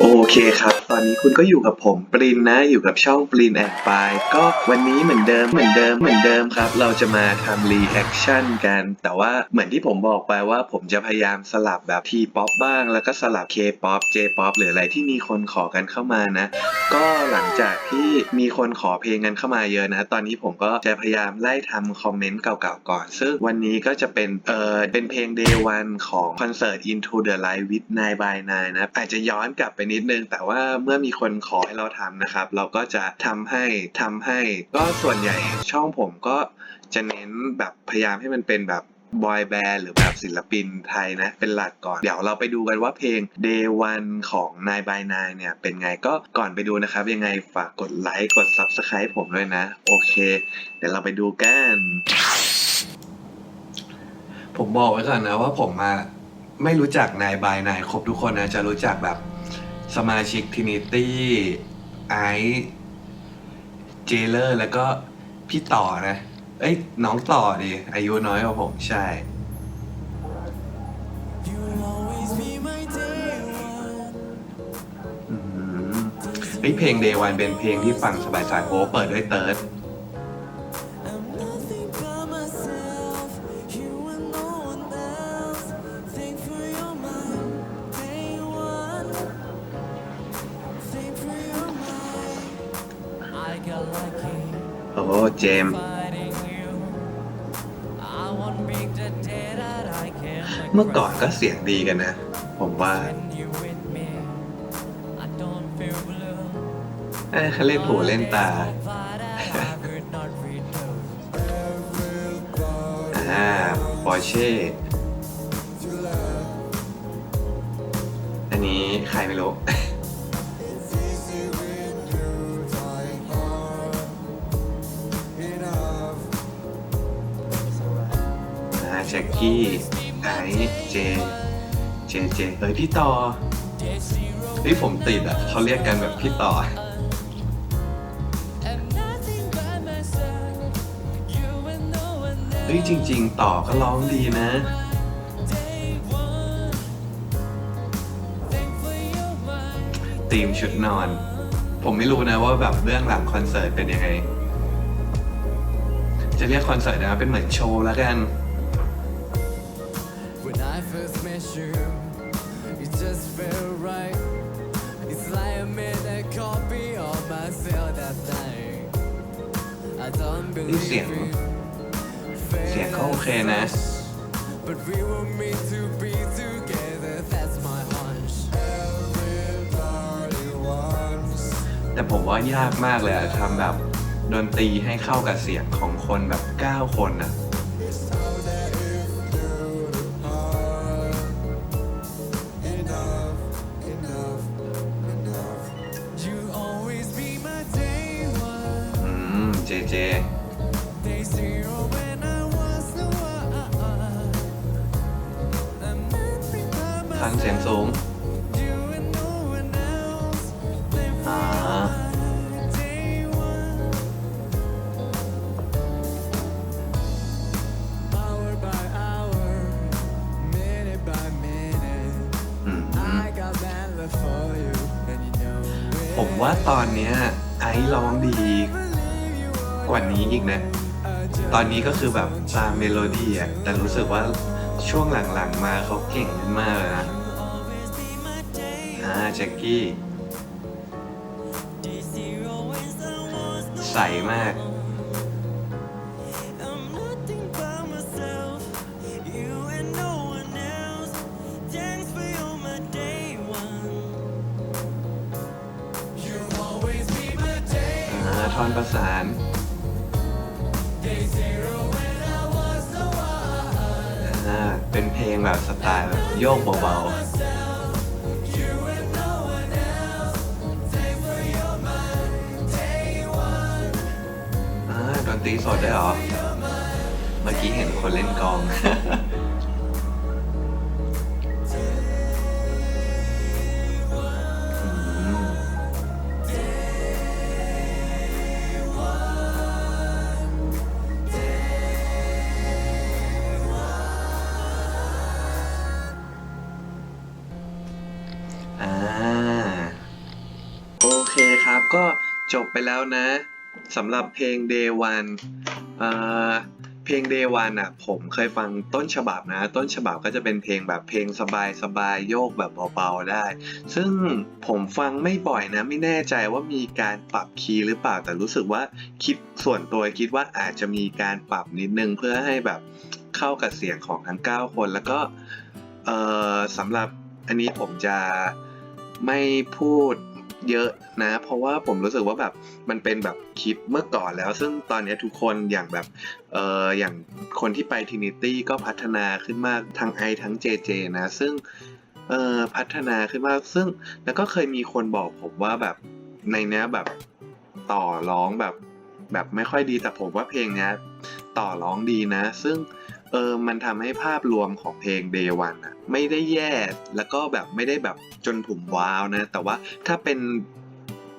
โอเคครับ ตอนนี้คุณก็อยู่กับผมปรินนะ อยู่กับช่องปรินแอนปายก็วันนี้เหมือนเดิมเหมือนเดิมเหมือนเดิมครับ เราจะมาทำรีแอคชั่นกัน แต่ว่าเหมือนที่ผมบอกไปว่าผมจะพยายามสลับแบบทีป๊อปบ้าง แล้วก็สลับเคป๊อปเจป๊อปหรืออะไรที่มีคนขอกันเข้ามานะ ก็หลังจากที่มีคนขอเพลงกันเข้ามาเยอะนะ ตอนนี้ผมก็จะพยายามไล่ทำคอมเมนต์เก่าๆก่อน ซึ่งวันนี้ก็จะเป็นเออเป็นเพลง Day One ของคอนเสิร์ต Into the Light with 9 by 9นะอาจจะย้อนกลับไปนิดนึง แต่ว่าเมื่อมีคนขอให้เราทำนะครับ เราก็จะทำให้ทำให้ ก็ส่วนใหญ่ช่องผมก็จะเน้นแบบพยายามให้มันเป็นแบบบอยแบนด์หรือแบบศิลปินไทยนะ เป็นหลักก่อน เดี๋ยวเราไปดูกันว่าเพลง Day One ของ9 by 9เนี่ย เป็นไงก็ก่อนไปดูนะครับ ยังไงฝากกดไลค์กด Subscribe ผมด้วยนะ โอเค เดี๋ยวเราไปดูกัน ผมบอกไว้ก่อนนะว่าผมมาไม่รู้จักนายบายนายครบทุกคนนะ จะรู้จักแบบ สมาชิกทินิตี้ไอเจเลอร์แล้วก็พี่ต่อนะ เอ้ย น้องต่อดิ อายุน้อยกว่าผมใช่ เฮ้ยเพลงเดวันเป็นเพลงที่ฟังสบายๆโอ้เปิดด้วยเติร์ด โอ้โหเจมส์เมื่อก่อนก็เสียงดีกันนะ ผมว่าเอ้ยเขาเล่นหูเล่นตาอ่าปอร์เช่อันนี้ใครไม่รู้ แจ็คกี้ไอซ์เจ เจ เจเอ้ยพี่ต่อเฮ้ยผมติดอะเขาเรียกกันแบบพี่ต่อ เฮ้ยจริง ๆ ต่อก็ร้องดีนะธีมชุดนอน ผมไม่รู้นะว่าแบบเรื่องหลังคอนเสิร์ตเป็นยังไง จะเรียกคอนเสิร์ตนะเป็นเหมือนโชว์แล้วกัน I first met you, it just felt right. It's like I made a copy of myself that night. I don't นี่เสียง believe it. เสียงเขาโอเคนะ But we were meant to be together, that's my hunch. Everybody wants แต่ผมว่ายากมากเลยอะทำแบบดนตรีให้เข้ากับเสียงของคนแบบ 9 คนอะ เจ ทางเสียงสูงผมว่าตอนเนี้ยไอ้ร้องดี ว่านี้อีกนะ ตอนนี้ก็คือแบบตามเมโลดี้อะแต่รู้สึกว่าช่วงหลังๆมาเขาเก่งขึ้นมากเลยนะอ่าแจ็คกี้ ใสมากอ่าท่อนประสาน อ่าเป็นเพลงแบบสไตล์แบบโยกเบาๆอ่าดนตรีสดได้วยเหรอ เมื่อกี้เห็นคนเล่นกลอง เคครับ ก็จบไปแล้วนะสำหรับเพลง Day One เพลง Day One อะผมเคยฟังต้นฉบับนะ ต้นฉบับก็จะเป็นเพลงแบบเพลงสบายสบายโยกแบบเบาๆได้ ซึ่งผมฟังไม่บ่อยนะ ไม่แน่ใจว่ามีการปรับคีย์หรือเปล่าแต่รู้สึกว่าคิดส่วนตัวคิดว่าอาจจะมีการปรับนิดนึงเพื่อให้แบบเข้ากับเสียงของทั้ง 9 คนแล้วก็สำหรับอันนี้ผมจะไม่พูด เยอะนะ เพราะว่าผมรู้สึกว่าแบบมันเป็นแบบคลิปเมื่อก่อนแล้ว ซึ่งตอนนี้ทุกคนอย่างแบบเอออย่างคนที่ไปทินิตี้ก็พัฒนาขึ้นมากทั้งไอทั้ง JJ นะ ซึ่งเออพัฒนาขึ้นมากซึ่งแล้วก็เคยมีคนบอกผมว่าแบบในเนี้ยแบบต่อร้องแบบแบบไม่ค่อยดีแต่ผมว่าเพลงเนี้ยต่อร้องดีนะ ซึ่งเออมันทำให้ภาพรวมของเพลง Day One อะ ไม่ได้แย่แล้วก็แบบไม่ได้แบบจนผมว้าวนะ แต่ว่าถ้าเป็น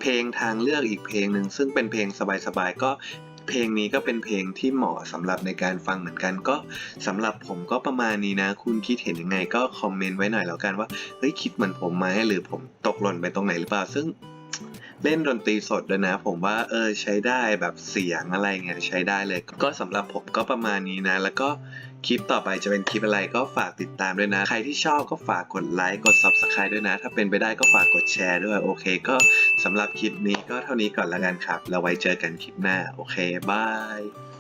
เพลงทางเลือกอีกเพลงหนึ่งซึ่งเป็นเพลงสบายๆก็เพลงนี้ก็เป็นเพลงที่เหมาะสำหรับในการฟังเหมือนกันก็สำหรับผมก็ประมาณนี้นะ คุณคิดเห็นยังไงก็คอมเมนต์ไว้หน่อยแล้วกันว่าเฮ้ยคิดเหมือนผมไหมหรือผมตกหล่นไปตรงไหนหรือเปล่าซึ่ง เล่นดนตรีสดด้วยนะ ผมว่าเออใช้ได้แบบเสียงอะไรเงี้ยใช้ได้เลย ก็สำหรับผมก็ประมาณนี้นะ แล้วก็คลิปต่อไปจะเป็นคลิปอะไรก็ฝากติดตามด้วยนะ ใครที่ชอบก็ฝากกดไลค์กด Subscribe ด้วยนะ ถ้าเป็นไปได้ก็ฝากกดแชร์ด้วย โอเค ก็สำหรับคลิปนี้ก็เท่านี้ก่อนละกันครับแล้วไว้เจอกันคลิปหน้า โอเคบาย